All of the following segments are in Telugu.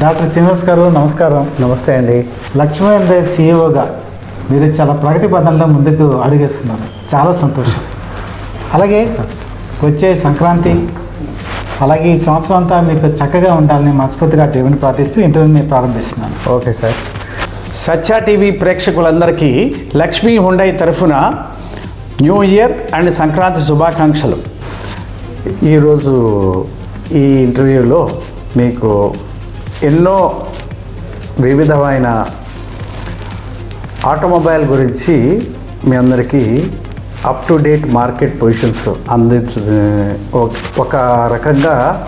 డాక్టర్ శ్రీనివాస్ గారు నమస్కారం. నమస్తే అండి. లక్ష్మీ అంటే సీఈఓగా మీరు చాలా ప్రగతి పదంలో ముందుకు అడుగేస్తున్నారు. చాలా సంతోషం. అలాగే వచ్చే సంక్రాంతి అలాగే ఈ సంవత్సరం అంతా మీకు చక్కగా ఉండాలని మనస్ఫూర్తిగా దేవుని ప్రార్థిస్తూ ఇంటర్వ్యూని ప్రారంభిస్తున్నాను. Okay sir. సత్య టీవీ ప్రేక్షకులందరికీ లక్ష్మీ హుండై తరఫున న్యూ ఇయర్ అండ్ సంక్రాంతి శుభాకాంక్షలు. ఈరోజు ఈ ఇంటర్వ్యూలో మీకు ఎన్నో వివిధమైన ఆటోమొబైల్ గురించి మీ అందరికీ up to date market positions అందించ ఒక- రకంగా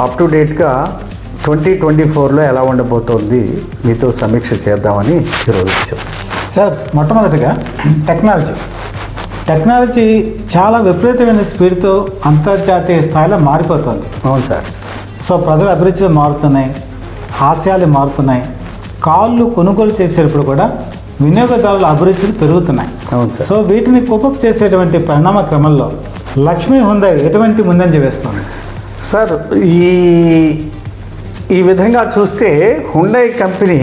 అప్ టు డేట్గా ట్వంటీ ట్వంటీ ఫోర్లో ఎలా ఉండబోతోంది మీతో సమీక్ష చేద్దామని ఈరోజు వచ్చాం సార్ మొట్టమొదటిగా టెక్నాలజీ. టెక్నాలజీ చాలా విపరీతమైన స్పీడ్తో అంతర్జాతీయ స్థాయిలో మారిపోతుంది. అవును సార్. సో ప్రజల అభిరుచులు మారుతున్నాయి. ఆశయాలు మారుతున్నాయి. కార్లు కొనుగోలు చేసేటప్పుడు కూడా వినియోగదారుల అభిరుచులు పెరుగుతున్నాయి. సో వీటిని కోపప్ చేసేటువంటి పరిణామ క్రమంలో లక్ష్మీ హుందై ఎటువంటి ముందంజ వేస్తుంది? సార్ ఈ ఈ విధంగా చూస్తే Hyundai company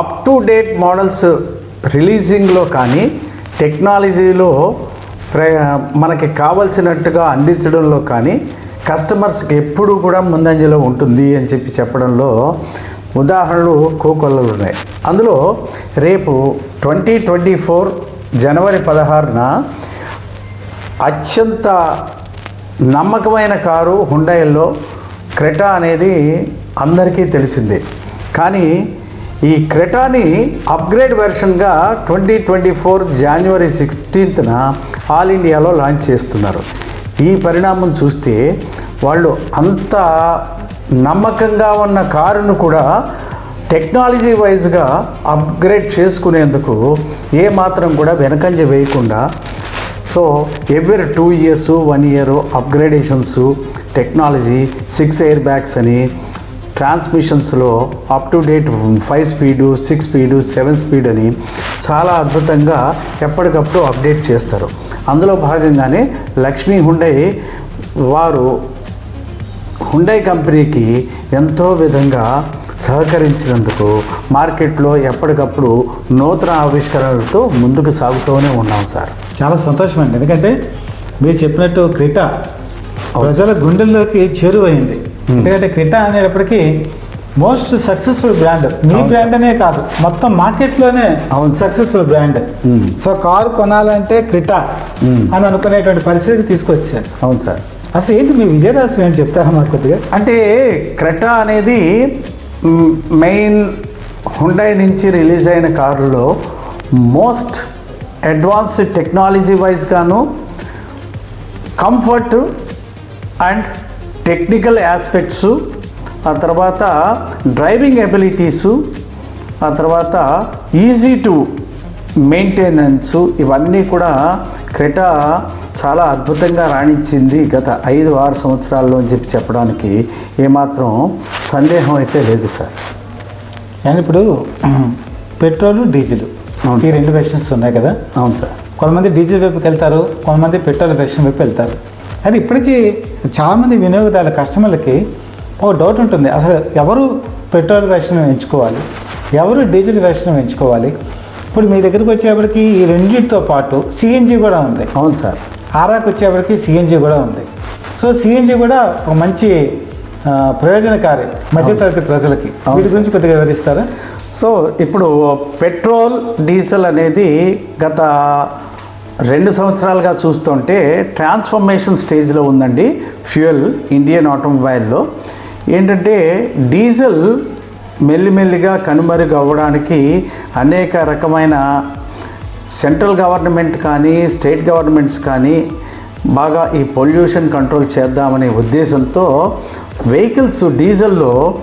up to date models రిలీజింగ్లో కానీ టెక్నాలజీలో ప్ర మనకి కావలసినట్టుగా అందించడంలో కానీ కస్టమర్స్కి ఎప్పుడు కూడా ముందంజలో ఉంటుంది అని చెప్పి చెప్పడంలో ఉదాహరణలు కోకొల్లలు ఉన్నాయి. అందులో రేపు ట్వంటీ ట్వంటీ ఫోర్ జనవరి పదహారున అత్యంత నమ్మకమైన కారు హుండైల్లో క్రెటా అనేది అందరికీ తెలిసిందే. కానీ ఈ క్రెటాని అప్గ్రేడ్ వెర్షన్గా ట్వంటీ ట్వంటీ ఫోర్ జనవరి సిక్స్టీన్త్న ఆల్ ఇండియాలో లాంచ్ చేస్తున్నారు. ఈ పరిణామం చూస్తే వాళ్ళు అంత నమ్మకంగా ఉన్న కారును కూడా టెక్నాలజీ వైజ్గా అప్గ్రేడ్ చేసుకునేందుకు ఏ మాత్రం కూడా వెనకంజ వేయకుండా so every two years one year upgradations technology six airbags అని ట్రాన్స్మిషన్స్లో up to date five speed six speed seven speed అని చాలా అద్భుతంగా ఎప్పటికప్పుడు అప్డేట్ చేస్తారు. అందులో భాగంగానే లక్ష్మీ హుండై వారు హుండై కంపెనీకి ఎంతో విధంగా సహకరించినందుకు మార్కెట్లో ఎప్పటికప్పుడు నూతన ఆవిష్కరణలతో ముందుకు సాగుతూనే ఉన్నాం సార్. చాలా సంతోషం అండి ఎందుకంటే మీరు చెప్పినట్టు క్రిటా ప్రజల గుండెల్లోకి చేరువైంది. ఎందుకంటే క్రిటా అనేటప్పటికీ మోస్ట్ సక్సెస్ఫుల్ బ్రాండ్ మీ బ్రాండ్ అనే కాదు. మొత్తం మార్కెట్లోనే అవును. Successful brand. సో కారు కొనాలంటే క్రిటా. అని అనుకునేటువంటి పరిస్థితికి తీసుకొచ్చారు. అవును సార్. అసలు ఏంటి మీ విజయరాశి ఏంటి చెప్తారా మాకు కొద్దిగా? అంటే క్రెటా అనేది మెయిన్ హుండై నుంచి రిలీజ్ అయిన కారులో మోస్ట్ అడ్వాన్స్డ్ టెక్నాలజీ వైజ్గాను కంఫర్ట్ అండ్ టెక్నికల్ ఆస్పెక్ట్స్ ఆ తర్వాత డ్రైవింగ్ ఎబిలిటీసు ఆ తర్వాత ఈజీ టు మెయింటెనెన్స్ ఇవన్నీ కూడా క్రెటా చాలా అద్భుతంగా రాణించింది గత ఐదు ఆరు సంవత్సరాల్లో అని చెప్పి చెప్పడానికి ఏమాత్రం సందేహం అయితే లేదు సార్. అండ్ ఇప్పుడు పెట్రోల్ డీజిల్. ఈ రెండు వెర్షన్స్ ఉన్నాయి కదా? అవును సార్. కొంతమంది డీజిల్ వైపుకి వెళ్తారు కొంతమంది పెట్రోల్ వెర్షన్ వైపు వెళ్తారు. అది ఇప్పటికీ చాలామంది వినియోగదారుల కస్టమర్లకి ఒక డౌట్ ఉంటుంది. అసలు ఎవరు పెట్రోల్ వెర్షన్ ఎంచుకోవాలి? ఎవరు డీజిల్ వెర్షన్ ఎంచుకోవాలి? ఇప్పుడు మీ దగ్గరికి వచ్చేప్పటికి ఈ రెండింటితో పాటు సిఎన్జి కూడా ఉంది. అవును సార్. ఆరాకు వచ్చేప్పటికి సిఎన్జి కూడా ఉంది. సో సిఎన్జి కూడా ఒక మంచి ప్రయోజనకారి మధ్యతరగతి ప్రజలకి. వీటి గురించి కొద్దిగా వివరిస్తారా? సో ఇప్పుడు పెట్రోల్ డీజిల్ అనేది గత రెండు సంవత్సరాలుగా చూస్తుంటే ట్రాన్స్ఫర్మేషన్ స్టేజ్లో ఉందండి ఫ్యూయల్ ఇండియన్ ఆటోమొబైల్లో. ఏంటంటే డీజిల్ మెల్లిమెల్లిగా కనుమరుగు అవ్వడానికి అనేక రకమైన సెంట్రల్ గవర్నమెంట్ కానీ స్టేట్ గవర్నమెంట్స్ కానీ బాగా ఈ పొల్యూషన్ కంట్రోల్ చేద్దామనే ఉద్దేశంతో వెహికల్స్ డీజిల్లో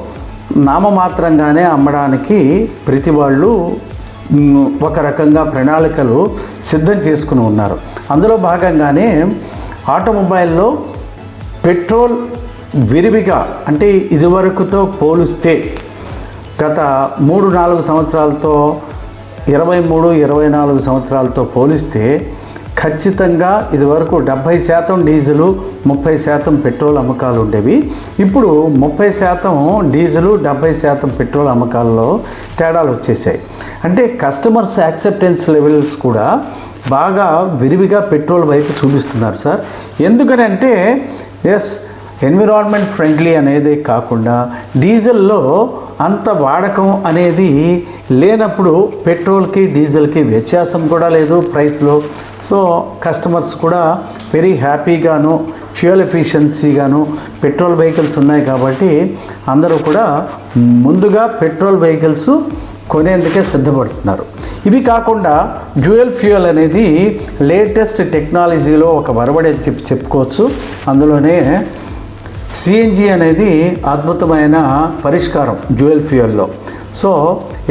నామమాత్రంగానే అమ్మడానికి ప్రతి వాళ్ళు ఒక రకంగా ప్రణాళికలు సిద్ధం చేసుకుని ఉన్నారు. అందులో భాగంగానే ఆటోమొబైల్లో పెట్రోల్ విరివిగా అంటే ఇదివరకుతో పోలిస్తే గత మూడు నాలుగు సంవత్సరాలతో ఇరవై మూడు ఇరవై నాలుగు సంవత్సరాలతో పోలిస్తే ఖచ్చితంగా ఇదివరకు డెబ్భై శాతం డీజిలు ముప్పై శాతం పెట్రోల్ అమ్మకాలు ఉండేవి. ఇప్పుడు ముప్పై శాతం డీజిలు డెబ్భై శాతం పెట్రోల్ అమ్మకాల్లో తేడాలు వచ్చేసాయి అంటే కస్టమర్స్ యాక్సెప్టెన్స్ లెవెల్స్ కూడా బాగా విరివిగా పెట్రోల్ వైపు చూపిస్తున్నారు సార్. ఎందుకనంటే ఎస్ ఎన్విరాన్మెంట్ ఫ్రెండ్లీ అనేది కాకుండా డీజిల్లో అంత వాడకం అనేది లేనప్పుడు పెట్రోల్కి డీజిల్కి వ్యత్యాసం కూడా లేదు ప్రైస్లో. సో కస్టమర్స్ కూడా వెరీ హ్యాపీగాను ఫ్యూయల్ ఎఫిషియన్సీగాను పెట్రోల్ వెహికల్స్ ఉన్నాయి కాబట్టి అందరూ కూడా ముందుగా పెట్రోల్ వెహికల్స్ కొనేందుకే సిద్ధపడుతున్నారు. ఇవి కాకుండా డ్యూయల్ ఫ్యూయల్ అనేది లేటెస్ట్ టెక్నాలజీలో ఒక వరవడి అని చెప్పి చెప్పుకోవచ్చు. అందులోనే సిఎన్జి అనేది అద్భుతమైన పరిష్కారం డ్యూయల్ ఫ్యూయల్లో. సో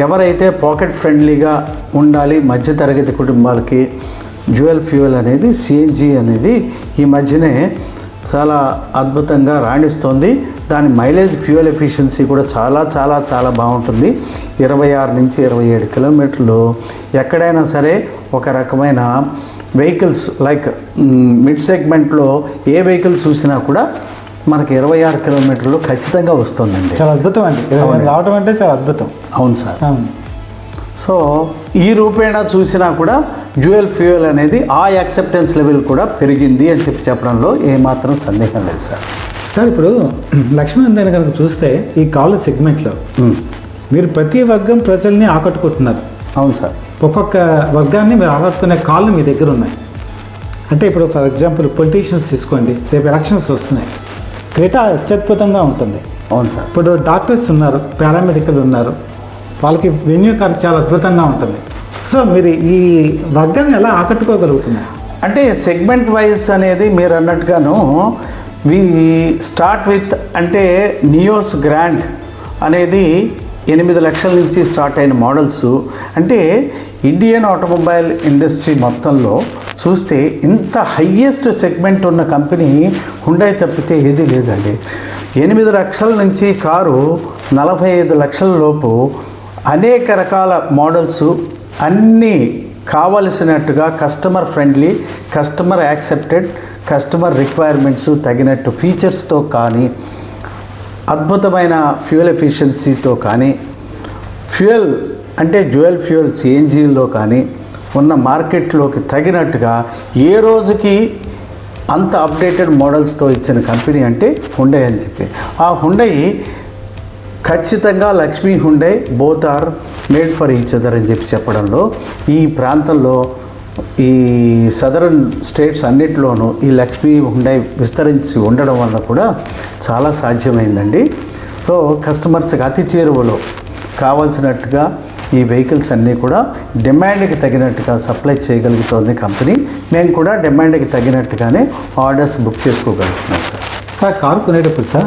ఎవరైతే పాకెట్ ఫ్రెండ్లీగా ఉండాలి మధ్యతరగతి కుటుంబాలకి డ్యూయల్ ఫ్యూయల్ అనేది సిఎన్జి అనేది ఈ మధ్యనే చాలా అద్భుతంగా రాణిస్తుంది. దాని మైలేజ్ ఫ్యూయల్ ఎఫిషియన్సీ కూడా చాలా చాలా చాలా బాగుంటుంది. ఇరవై ఆరు నుంచి ఇరవై ఏడు కిలోమీటర్లు. ఎక్కడైనా సరే ఒక రకమైన వెహికల్స్ లైక్ మిడ్ సెగ్మెంట్లో ఏ వెహికల్ చూసినా కూడా మనకి ఇరవై ఆరు కిలోమీటర్లు ఖచ్చితంగా వస్తుందండి. చాలా అద్భుతం అండి. రావడం అంటే చాలా అద్భుతం. అవును సార్. అవును. సో ఈ రూపేణా చూసినా కూడా డ్యూయల్ ఫ్యూయల్ అనేది ఆ యాక్సెప్టెన్స్ లెవెల్ కూడా పెరిగింది అని చెప్పి చెప్పడంలో ఏమాత్రం సందేహం లేదు సార్. సార్ ఇప్పుడు లక్ష్మీనందన్ కనుక చూస్తే ఈ కాలేజ్ సెగ్మెంట్లో మీరు ప్రతి వర్గం ప్రజల్ని ఆకట్టుకుంటున్నారు. అవును సార్. ఒక్కొక్క వర్గాన్ని మీరు ఆకట్టుకునే కాళ్ళు మీ దగ్గర ఉన్నాయి. అంటే ఇప్పుడు ఫర్ ఎగ్జాంపుల్ పొలిటీషియన్స్ తీసుకోండి రేపు ఎలక్షన్స్ వస్తున్నాయి. క్రీటా అత్యద్భుతంగా ఉంటుంది. అవును సార్. ఇప్పుడు డాక్టర్స్ ఉన్నారు పారామెడికల్ ఉన్నారు. వాళ్ళకి వెన్యూ కార్డు చాలా అద్భుతంగా ఉంటుంది. సో మీరు ఈ వర్గాన్ని ఎలా ఆకట్టుకోగలుగుతున్నారు? అంటే సెగ్మెంట్ వైజ్ అనేది మీరు అన్నట్టుగాను వి స్టార్ట్ విత్ అంటే నియోస్ గ్రాండ్ అనేది ఎనిమిది లక్షల నుంచి స్టార్ట్ అయిన మోడల్స్. అంటే ఇండియన్ ఆటోమొబైల్ ఇండస్ట్రీ మొత్తంలో చూస్తే ఇంత హయ్యెస్ట్ సెగ్మెంట్ ఉన్న కంపెనీ హుండై తప్పితే ఏదీ లేదండి. ఎనిమిది లక్షల నుంచి కారు నలభై ఐదు లక్షల లోపు అనేక రకాల మోడల్స్ అన్నీ కావలసినట్టుగా customer friendly customer accepted customer requirements తగినట్టు ఫీచర్స్తో కానీ అద్భుతమైన ఫ్యూయల్ ఎఫిషియన్సీతో కానీ ఫ్యూయల్ అంటే డ్యూయల్ ఫ్యూయల్ సిఎన్జీలో కానీ ఉన్న మార్కెట్లోకి తగినట్టుగా ఏ రోజుకి అంత అప్డేటెడ్ మోడల్స్తో ఇచ్చిన కంపెనీ అంటే హుండై అని చెప్పి. ఆ హుండై ఖచ్చితంగా Lakshmi Hyundai both are made for each other అని చెప్పి చెప్పడంలో ఈ ప్రాంతంలో ఈ సదరన్ స్టేట్స్ అన్నిటిలోనూ ఈ లక్ష్మీ హుండై విస్తరించి ఉండడం వల్ల కూడా చాలా సాధ్యమైందండి. సో కస్టమర్స్కి అతి చేరువలో కావాల్సినట్టుగా ఈ వెహికల్స్ అన్నీ కూడా డిమాండ్కి తగినట్టుగా సప్లై చేయగలుగుతోంది కంపెనీ. మేము కూడా డిమాండ్కి తగినట్టుగానే ఆర్డర్స్ బుక్ చేసుకోగలుగుతున్నాం సార్. సార్ కారు కొనేటప్పుడు సార్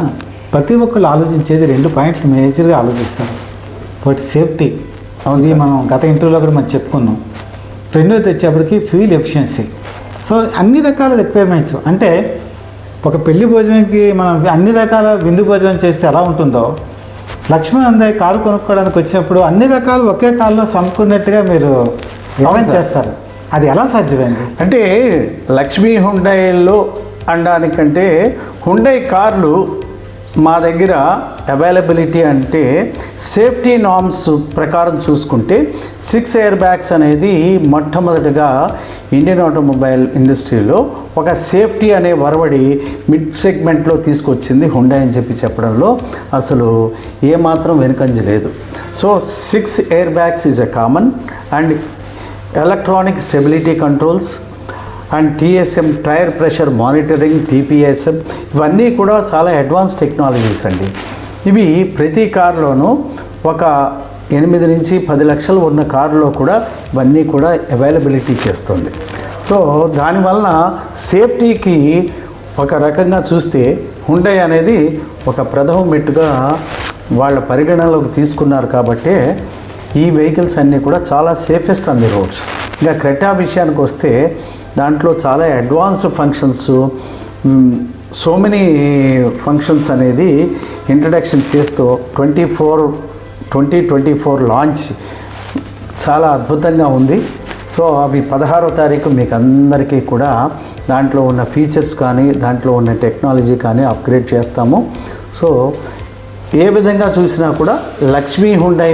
ప్రతి ఒక్కళ్ళు ఆలోచించేది రెండు పాయింట్లు మేజర్గా ఆలోచిస్తారు. ఒకటి సేఫ్టీ. అవును. మనం గత ఇంటర్వ్యూలో కూడా మనం చెప్పుకున్నాం. రెండోది వచ్చేప్పటికి ఫ్యూల్ ఎఫిషియన్సీ. సో అన్ని రకాల రిక్వైర్మెంట్స్. అంటే ఒక పెళ్ళి భోజనానికి మనం అన్ని రకాల విందు భోజనం చేస్తే ఎలా ఉంటుందో లక్ష్మణ్ అందాయి కారు కొనుక్కోవడానికి వచ్చినప్పుడు అన్ని రకాలు ఒకే కారులో సమకూరినట్టుగా మీరు అరేంజ్. చేస్తారు అది ఎలా సాధ్యమైంది అంటే లక్ష్మీ హుండైలో అనడానికంటే హుండై కార్లు మా దగ్గర అవైలబిలిటీ అంటే సేఫ్టీ నామ్స్ ప్రకారం చూసుకుంటే సిక్స్ ఎయిర్ బ్యాగ్స్ అనేది మొట్టమొదటిగా ఇండియన్ ఆటోమొబైల్ ఇండస్ట్రీలో ఒక సేఫ్టీ అనే వరవడి మిడ్ సెగ్మెంట్లో తీసుకొచ్చింది హుండా అని చెప్పి చెప్పడంలో అసలు ఏమాత్రం వెనుకంజ లేదు. So six air bags is a common and electronic stability controls and TSM tyre pressure monitoring TPSM ఇవన్నీ కూడా చాలా అడ్వాన్స్ టెక్నాలజీస్ అండి. ఇవి ప్రతి కారులోనూ ఒక ఎనిమిది నుంచి పది లక్షలు ఉన్న కారులో కూడా ఇవన్నీ కూడా అవైలబిలిటీ చేస్తుంది. సో దానివలన సేఫ్టీకి ఒక రకంగా చూస్తే హుండై అనేది ఒక ప్రథమ మెట్టుగా వాళ్ళ పరిగణనలోకి తీసుకున్నారు కాబట్టే ఈ వెహికల్స్ అన్నీ కూడా చాలా సేఫెస్ట్ ఆన్ ది రోడ్స్ ఇంకా క్రెటా విషయానికి వస్తే దాంట్లో చాలా advanced functions so many functions అనేది ఇంట్రడక్షన్ చేస్తూ twenty four twenty twenty four launch చాలా అద్భుతంగా ఉంది. సో అవి పదహారో తారీఖు మీకు అందరికీ కూడా దాంట్లో ఉన్న ఫీచర్స్ కానీ దాంట్లో ఉన్న టెక్నాలజీ కానీ అప్గ్రేడ్ చేస్తాము. సో ఏ విధంగా చూసినా కూడా లక్ష్మీ హుండై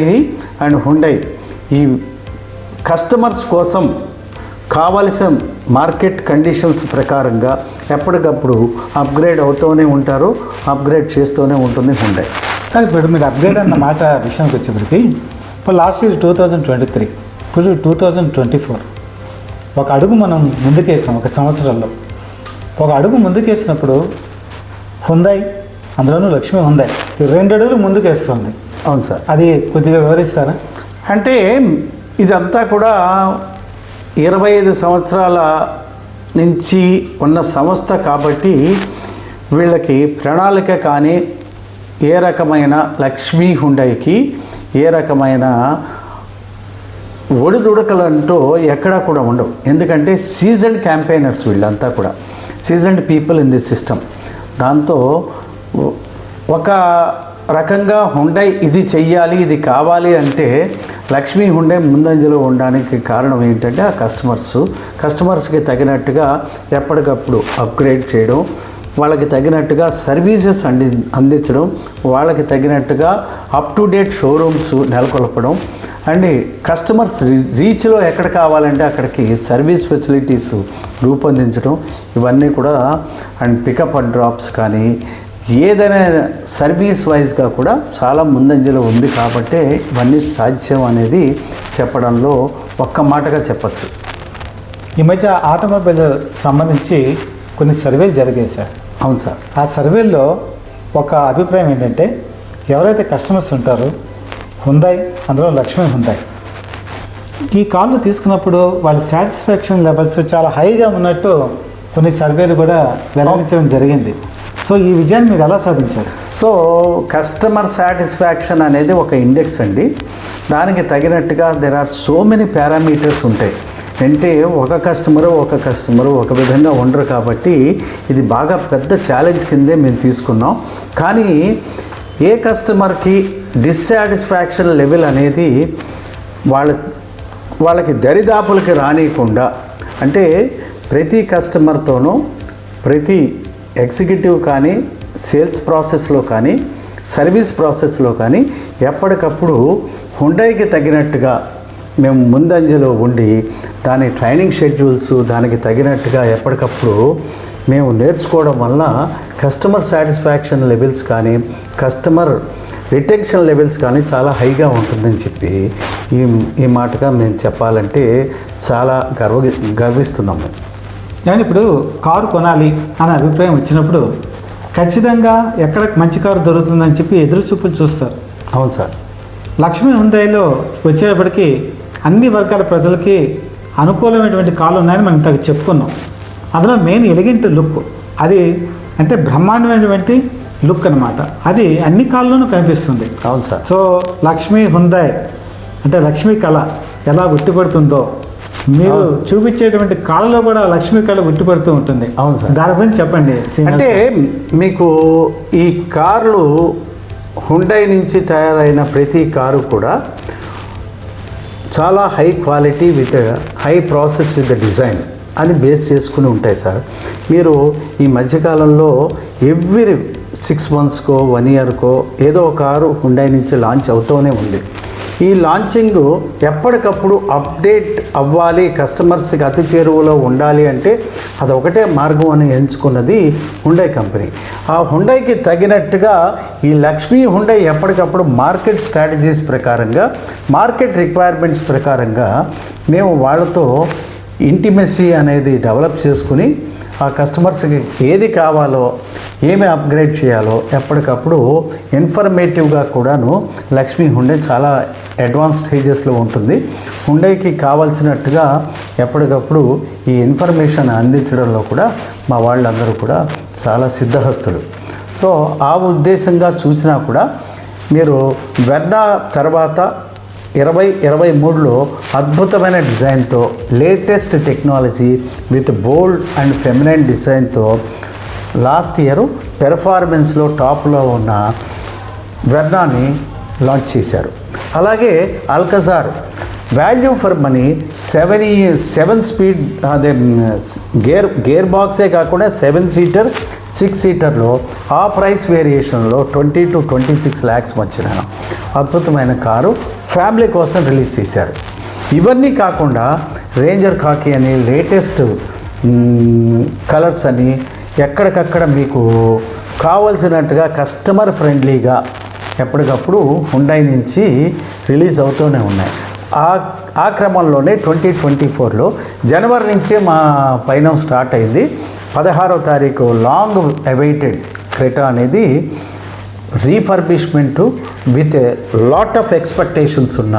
అండ్ హుండై ఈ కస్టమర్స్ కోసం కావలసిన మార్కెట్ కండిషన్స్ ప్రకారంగా ఎప్పటికప్పుడు అప్గ్రేడ్ అవుతూనే ఉంటారు అప్గ్రేడ్ చేస్తూనే ఉంటుంది హుండై సార్ ఇప్పుడు మీరు అప్గ్రేడ్ అన్న మాట విషయానికి వచ్చేప్పటికి ఇప్పుడు last year two thousand twenty three ఇప్పుడు టూ థౌజండ్ ట్వంటీ ఫోర్ ఒక అడుగు మనం ముందుకేసాం ఒక సంవత్సరంలో. ఒక అడుగు ముందుకేసినప్పుడు హుందాయ్ అందులోనూ లక్ష్మి హుందాయ్ ఈ రెండు అడుగులు ముందుకేస్తుంది. అవును సార్. అది కొద్దిగా వివరిస్తారా? అంటే ఇదంతా కూడా ఇరవై ఐదు సంవత్సరాల నుంచి ఉన్న సంస్థ కాబట్టి వీళ్ళకి ప్రణాళిక కానీ ఏ రకమైన లక్ష్మీ హుండైకి ఏ రకమైన ఒడిదుడకలంటూ ఎక్కడా కూడా ఉండవు. ఎందుకంటే సీజన్ క్యాంపెయినర్స్ వీళ్ళంతా కూడా seasoned people in the system. దాంతో ఒక రకంగా హుండై ఇది చెయ్యాలి ఇది కావాలి అంటే లక్ష్మీ హుండై ముందంజలో ఉండడానికి కారణం ఏంటంటే ఆ కస్టమర్స్ కస్టమర్స్కి తగినట్టుగా ఎప్పటికప్పుడు అప్గ్రేడ్ చేయడం వాళ్ళకి తగినట్టుగా సర్వీసెస్ అంది అందించడం వాళ్ళకి తగినట్టుగా అప్ టు డేట్ షోరూమ్స్ నెలకొల్పడం అండ్ కస్టమర్స్ రీచ్లో ఎక్కడ కావాలంటే అక్కడికి సర్వీస్ ఫెసిలిటీస్ రూపొందించడం. ఇవన్నీ కూడా అండ్ పికప్ అండ్ డ్రాప్స్ కానీ ఏదైనా సర్వీస్ వైజ్గా కూడా చాలా ముందంజలో ఉంది కాబట్టే ఇవన్నీ సాధ్యం అనేది చెప్పడంలో ఒక్క మాటగా చెప్పచ్చు. ఈ మధ్య ఆటోమొబైల్ సంబంధించి కొన్ని సర్వేలు జరిగాయి సార్. అవును సార్. ఆ సర్వేల్లో ఒక అభిప్రాయం ఏంటంటే ఎవరైతే కస్టమర్స్ ఉంటారో హుందాయ్ అందులో లక్ష్మీ హుందాయ్ ఈ కార్లు తీసుకున్నప్పుడు వాళ్ళ సాటిస్ఫాక్షన్ లెవెల్స్ చాలా హైగా ఉన్నట్టు కొన్ని సర్వేలు కూడా వెల్లడించడం జరిగింది. సో ఈ విజయాన్ని మీరు ఎలా సాధించారు? సో కస్టమర్ సాటిస్ఫాక్షన్ అనేది ఒక ఇండెక్స్ అండి. దానికి తగినట్టుగా there are so many parameters ఉంటాయి. అంటే ఒక కస్టమరు ఒక కస్టమరు ఒక విధంగా ఉండరు కాబట్టి ఇది బాగా పెద్ద ఛాలెంజ్ కిందే మేము తీసుకున్నాం. కానీ ఏ కస్టమర్కి డిస్సాటిస్ఫాక్షన్ లెవెల్ అనేది వాళ్ళ వాళ్ళకి దరిదాపులకి రానియకుండా అంటే ప్రతి కస్టమర్తోనూ ప్రతి ఎగ్జిక్యూటివ్ కానీ సేల్స్ ప్రాసెస్లో కానీ సర్వీస్ ప్రాసెస్లో కానీ ఎప్పటికప్పుడు హుండైకి తగినట్టుగా మేము ముందంజలో ఉండి దాని ట్రైనింగ్ షెడ్యూల్స్ దానికి తగినట్టుగా ఎప్పటికప్పుడు మేము నేర్చుకోవడం వల్ల కస్టమర్ సాటిస్ఫాక్షన్ లెవెల్స్ కానీ కస్టమర్ రిటెన్షన్ లెవెల్స్ కానీ చాలా హైగా ఉంటుందని చెప్పి ఈ ఈ మాటగా మేము చెప్పాలంటే చాలా గర్వ గర్విస్తున్నాము. కానీ ఇప్పుడు కారు కొనాలి అనే అభిప్రాయం వచ్చినప్పుడు ఖచ్చితంగా ఎక్కడ మంచి కారు దొరుకుతుందని చెప్పి ఎదురు చూపులు చూస్తారు. అవును సార్. లక్ష్మీ హుందాయిలో వచ్చేటప్పటికి అన్ని వర్గాల ప్రజలకి అనుకూలమైనటువంటి కార్లు ఉన్నాయని మనం ఇంతకు చెప్పుకున్నాం. అందులో మెయిన్ ఎలిగెంట్ లుక్ అది అంటే బ్రహ్మాండమైనటువంటి లుక్ అనమాట అది అన్ని కార్లోనూ కనిపిస్తుంది. అవును సార్. సో లక్ష్మీ హుందాయ్ అంటే లక్ష్మీ కళ ఎలా ఉట్టిపడుతుందో మీరు. చూపించేటువంటి కళలో కూడా లక్ష్మీ కళ ఉట్టిపడుతూ ఉంటుంది అవును సార్. దాని గురించి చెప్పండి అంటే మీకు ఈ కార్లు హుండై నుంచి తయారైన ప్రతి కారు కూడా చాలా high quality with high process with the design అని బేస్ చేసుకుని ఉంటాయి సార్ మీరు ఈ మధ్యకాలంలో ఎవ్రీ సిక్స్ మంత్స్కో వన్ ఇయర్కో ఏదో ఒక కారు హుండై నుంచి లాంచ్ అవుతూనే ఉంది ఈ లాంచింగ్ ఎప్పటికప్పుడు అప్డేట్ అవ్వాలి కస్టమర్స్కి అతి చేరువలో ఉండాలి అంటే అదొకటే మార్గం అని ఎంచుకున్నది హుండై కంపెనీ ఆ హుండైకి తగినట్టుగా ఈ లక్ష్మీ హుండై ఎప్పటికప్పుడు మార్కెట్ స్ట్రాటజీస్ ప్రకారంగా మార్కెట్ రిక్వైర్మెంట్స్ ప్రకారంగా మేము వాళ్ళతో ఇంటిమెసీ అనేది డెవలప్ చేసుకుని ఆ కస్టమర్స్కి ఏది కావాలో ఏమి అప్గ్రేడ్ చేయాలో ఎప్పటికప్పుడు ఇన్ఫర్మేటివ్గా కూడాను లక్ష్మీ హుండే చాలా అడ్వాన్స్ స్టేజెస్లో ఉంటుంది. హుండైకి కావాల్సినట్టుగా ఎప్పటికప్పుడు ఈ ఇన్ఫర్మేషన్ అందించడంలో కూడా మా వాళ్ళందరూ కూడా చాలా సిద్ధహస్తులు. సో ఆ ఉద్దేశంగా చూసినా కూడా మీరు వెర్నా తర్వాత ఇరవై ఇరవై మూడులో అద్భుతమైన డిజైన్తో latest technology with bold and feminine డిజైన్తో లాస్ట్ ఇయర్ పెర్ఫార్మెన్స్లో టాప్లో ఉన్న వెర్నాని లాంచ్ చేశారు. అలాగే Alcazar value for money seven seven speed అదే గేర్ గేర్ బాక్సే కాకుండా సెవెన్ సీటర్ సిక్స్ సీటర్లో ఆ price వేరియేషన్లో twenty to twenty six lakhs వచ్చిన అద్భుతమైన కారు ఫ్యామిలీ కోసం రిలీజ్ చేశారు. ఇవన్నీ కాకుండా రేంజర్ కాకి అని లేటెస్ట్ కలర్స్ అని ఎక్కడికక్కడ మీకు కావలసినట్టుగా కస్టమర్ ఫ్రెండ్లీగా ఎప్పటికప్పుడు హుండై నుంచి రిలీజ్ అవుతూనే ఉన్నాయి. ఆ ఆ క్రమంలోనే ట్వంటీ ట్వంటీ ఫోర్లో జనవరి నుంచే మా పైన స్టార్ట్ అయింది. పదహారో తారీఖు లాంగ్ అవైటెడ్ క్రెటా అనేది refurbishment with lot of expectations ఉన్న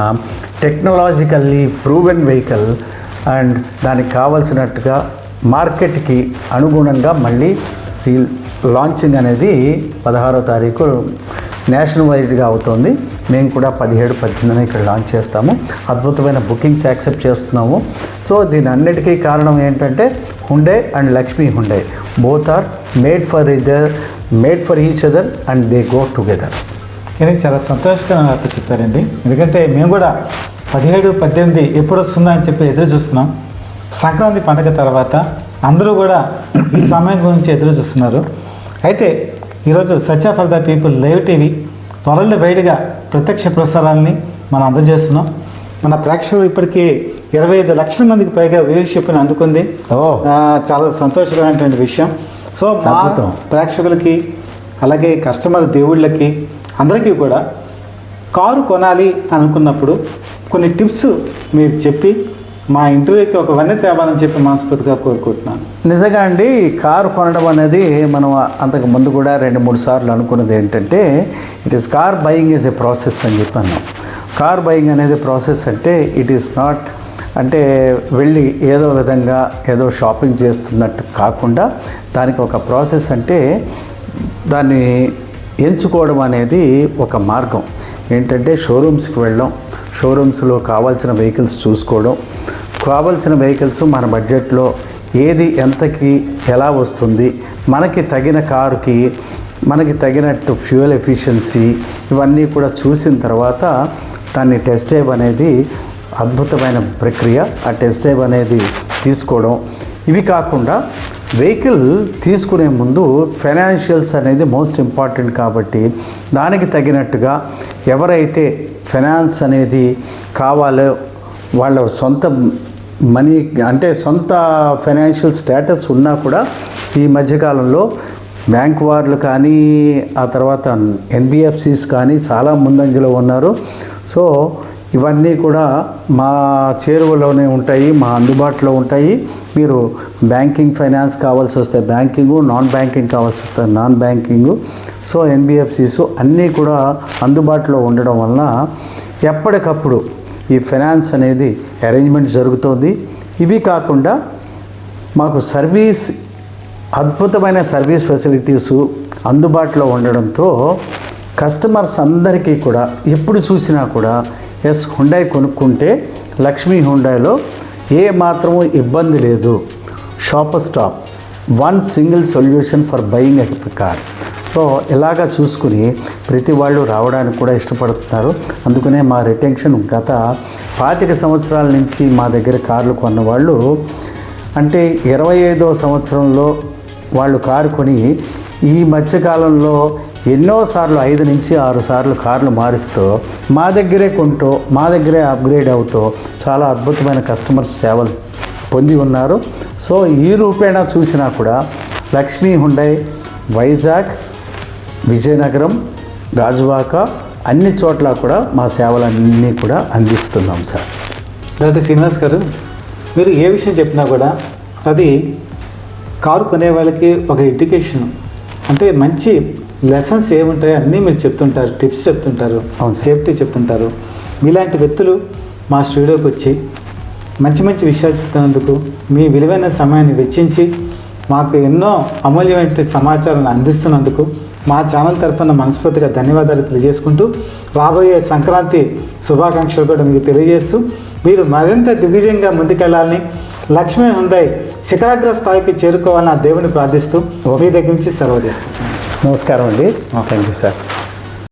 టెక్నాలజికల్లీ ప్రూవెన్ వెహికల్ అండ్ దానికి కావలసినట్టుగా మార్కెట్కి అనుగుణంగా మళ్ళీ లాంచింగ్ అనేది పదహారో తారీఖు నేషనల్ వైడ్గా అవుతోంది. మేము కూడా పదిహేడు పద్దెనిమిదిన ఇక్కడ లాంచ్ చేస్తాము. అద్భుతమైన బుకింగ్స్ యాక్సెప్ట్ చేస్తున్నాము. సో దీని అన్నిటికీ కారణం ఏంటంటే Hyundai and Lakshmi Hyundai both are made for either made for each other and they go together ఇది చాలా సంతోషకరంగా వార్త చెప్పారండి. ఎందుకంటే మేము కూడా పదిహేడు పద్దెనిమిది ఎప్పుడు వస్తుందా అని చెప్పి ఎదురు చూస్తున్నాం. సంక్రాంతి పండగ తర్వాత అందరూ కూడా ఈ సమయం గురించి ఎదురు చూస్తున్నారు. అయితే ఈరోజు such for the people live TV world వైడ్గా ప్రత్యక్ష ప్రసారాలని మనం అందజేస్తున్నాం. మన ప్రేక్షకులు ఇప్పటికీ ఇరవై ఐదు లక్షల మందికి పైగా వ్యూషిప్ని అందుకుంది. చాలా సంతోషకరమైనటువంటి విషయం. సో మా. ప్రేక్షకులకి అలాగే కస్టమర్ దేవుళ్ళకి అందరికీ కూడా కారు కొనాలి అనుకున్నప్పుడు కొన్ని టిప్స్ మీరు చెప్పి మా ఇంటర్వ్యూకి ఒక వన్నె తేవాలని చెప్పి మనస్ఫూర్తిగా కోరుకుంటున్నాను. నిజంగా అండి కారు కొనడం అనేది మనం అంతకు ముందు కూడా రెండు మూడు సార్లు అనుకున్నది ఏంటంటే it is car buying is a process అని చెప్పి అన్నాం. కార్ బయింగ్ అనేది ప్రాసెస్ అంటే ఇట్ ఈస్ నాట్ అంటే వెళ్ళి ఏదో విధంగా ఏదో షాపింగ్ చేస్తున్నట్టు కాకుండా దానికి ఒక ప్రాసెస్ అంటే దాన్ని ఎంచుకోవడం అనేది ఒక మార్గం. ఏంటంటే షోరూమ్స్కి వెళ్ళడం షోరూమ్స్లో కావాల్సిన వెహికల్స్ చూసుకోవడం కావాల్సిన వెహికల్స్ మన బడ్జెట్లో ఏది ఎంతకి ఎలా వస్తుంది మనకి తగిన కారుకి మనకి తగినట్టు ఫ్యూయల్ ఎఫిషియన్సీ ఇవన్నీ కూడా చూసిన తర్వాత దాన్ని టెస్ట్ డ్రైవ్ అనేది అద్భుతమైన ప్రక్రియ. ఆ టెస్ట్ డ్రైవ్ అనేది తీసుకోవడం. ఇవి కాకుండా వెహికల్ తీసుకునే ముందు ఫైనాన్షియల్స్ అనేది మోస్ట్ ఇంపార్టెంట్ కాబట్టి దానికి తగినట్టుగా ఎవరైతే ఫైనాన్స్ అనేది కావాలో వాళ్ళ సొంత మనీ అంటే సొంత ఫైనాన్షియల్ స్టేటస్ ఉన్నా కూడా ఈ మధ్యకాలంలో బ్యాంక్ వార్లు కానీ ఆ తర్వాత ఎన్బిఎఫ్సిస్ కానీ చాలా ముందంజలో ఉన్నారు. సో ఇవన్నీ కూడా మా చేరువలోనే ఉంటాయి మా అందుబాటులో ఉంటాయి. మీరు బ్యాంకింగ్ ఫైనాన్స్ కావాల్సి వస్తే బ్యాంకింగు నాన్ బ్యాంకింగ్ కావాల్సి వస్తే నాన్ బ్యాంకింగు. సో ఎన్బిఎఫ్సిస్ అన్నీ కూడా అందుబాటులో ఉండడం వలన ఎప్పటికప్పుడు ఈ ఫైనాన్స్ అనేది అరేంజ్మెంట్ జరుగుతోంది. ఇవి కాకుండా మాకు సర్వీస్ అద్భుతమైన సర్వీస్ ఫెసిలిటీసు అందుబాటులో ఉండడంతో కస్టమర్స్ అందరికీ కూడా ఎప్పుడు చూసినా కూడా ఎస్ హుండాయ్ కొనుక్కుంటే లక్ష్మీ హుండాయ్లో ఏ మాత్రము ఇబ్బంది లేదు. Shop stop one single solution for buying a car so ఇలాగా చూసుకుని ప్రతి వాళ్ళు రావడానికి కూడా ఇష్టపడుతున్నారు. అందుకనే మా రిటెన్షన్ గత పాతిక సంవత్సరాల నుంచి మా దగ్గర కార్లు కొన్న వాళ్ళు అంటే ఇరవై ఐదో సంవత్సరంలో వాళ్ళు కారు కొని ఈ మధ్యకాలంలో ఎన్నోసార్లు ఐదు నుంచి ఆరు సార్లు కార్లు మారుస్తూ మా దగ్గరే కొంటూ మా దగ్గరే అప్గ్రేడ్ అవుతూ చాలా అద్భుతమైన కస్టమర్ సేవలు పొంది ఉన్నారు. సో ఈ రూపేణా చూసినా కూడా లక్ష్మీ హుండై వైజాగ్ విజయనగరం గాజువాక అన్ని చోట్ల కూడా మా సేవలన్నీ కూడా అందిస్తున్నాం సార్. డాక్టర్ శ్రీనివాస్ గారు మీరు ఏ విషయం చెప్పినా కూడా అది కారు కొనే వాళ్ళకి ఒక ఎడ్యుకేషన్ అంటే మంచి లెసన్స్ ఏముంటాయో అన్నీ మీరు చెప్తుంటారు టిప్స్ చెప్తుంటారు అవును. సేఫ్టీ చెప్తుంటారు. మీలాంటి వ్యక్తులు మా స్టూడియోకి వచ్చి మంచి మంచి విషయాలు చెప్తున్నందుకు మీ విలువైన సమయాన్ని వెచ్చించి మాకు ఎన్నో అమూల్యమైన సమాచారాన్ని అందిస్తున్నందుకు మా ఛానల్ తరఫున మనస్ఫూర్తిగా ధన్యవాదాలు తెలియజేసుకుంటూ రాబోయే సంక్రాంతి శుభాకాంక్షలు కూడా మీకు తెలియజేస్తూ మీరు మరింత దిగ్విజయంగా ముందుకెళ్ళాలని లక్ష్మీ హుందై శిఖరాగ్ర స్థాయికి చేరుకోవాలని ఆ దేవుని ప్రార్థిస్తూ మీ దగ్గర నుంచి సెలవు తీసుకుంటున్నాను. నమస్కారం అండి. Thank you sir